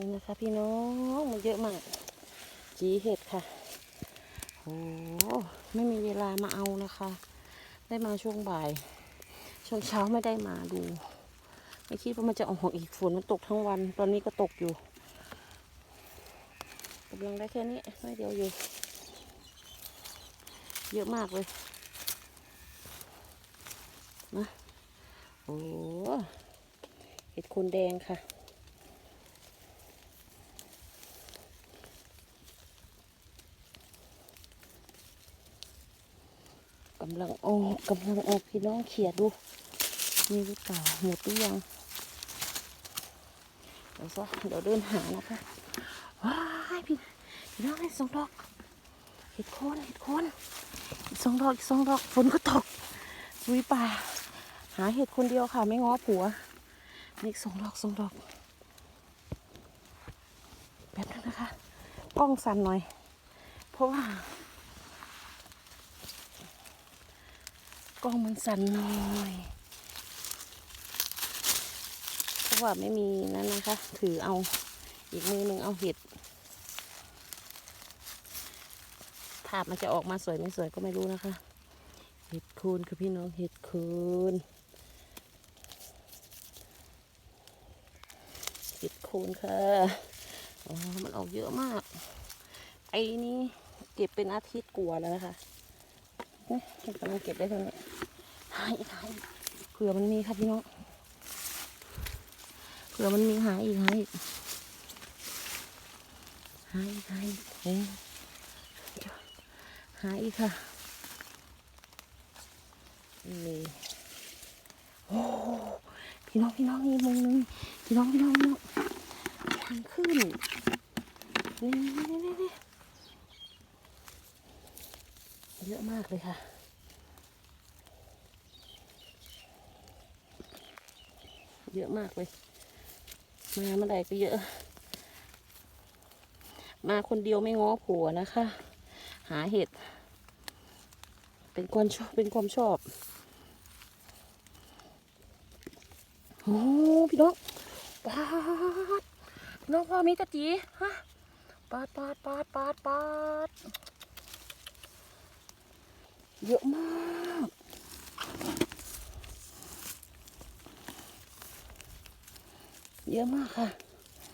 นี่นะคะพี่น้องมันเยอะมาก จีเห็ดค่ะโอ้ไม่มีเวลามาเอานะคะ ได้มาช่วงบ่าย ช่วงเช้าไม่ได้มาดู ไม่คิดว่ามันจะออกอีกฝนมันตกทั้งวัน ตอนนี้ก็ตกอยู่กำลังได้แค่นี้ไม่เดียวอยู่ เยอะมากเลยนะโอ้เห็ดโคนแดงค่ะำลังออกกำลังออกพี่น้องเขียดดู มีหรือเปล่าหมดหรือยังเดี๋ยวซะเดี๋ยวเดินหานะคะว้ายพี่พี่น้องให้สองดอกเห็ดโคนเห็ดโคนอีกสองดอกอีกสองดอกฝนก็ตกลุยป่า หาเห็ดคนเดียวค่ะ ไม่ง้อผัวนี่อีกสองดอกสองดอกแบบนึงนะคะกล้องสั่นหน่อย เพราะว่า กล้องมันสั่นหน่อยเพราะว่าไม่มีนั่นนะคะ ถือเอาอีกมือหนึ่งเอาเห็ดภาพมันจะออกมาสวยไม่สวยก็ไม่รู้นะคะ เห็ดโคนคือพี่น้องเห็ดโคนเห็ดโคนค่ะอ๋อมันออกเยอะมาก ไอ้นี่เก็บเป็นอาทิตย์กลัวาแล้วนะคะ เนี่ยกำลังเก็บได้เท่านี้หายอีกหายเผื่อมันมีค่ะพี่น้องเผื่อมันมีหายอีกหายอีกหายอีกหายอีกโอ้หายอีกค่ะนี่โอ้พี่น้องพี่น้องนี่มุมนึงพี่น้องพี่น้องพี่น้องทางขึ้นนี่นี่นี่นี่ เยอะมากเลยค่ะ เยอะมากเลย มาเมื่อไหร่ก็เยอะ มาคนเดียวไม่ง้อผัวนะคะ หาเห็ด เป็นความชอบเป็นความชอบโอ้พี่น้องปาดพี่น้องพ่อมีตะจีฮะปาดปาดปาดปาดปาด เยอะมากเยอะมากค่ะ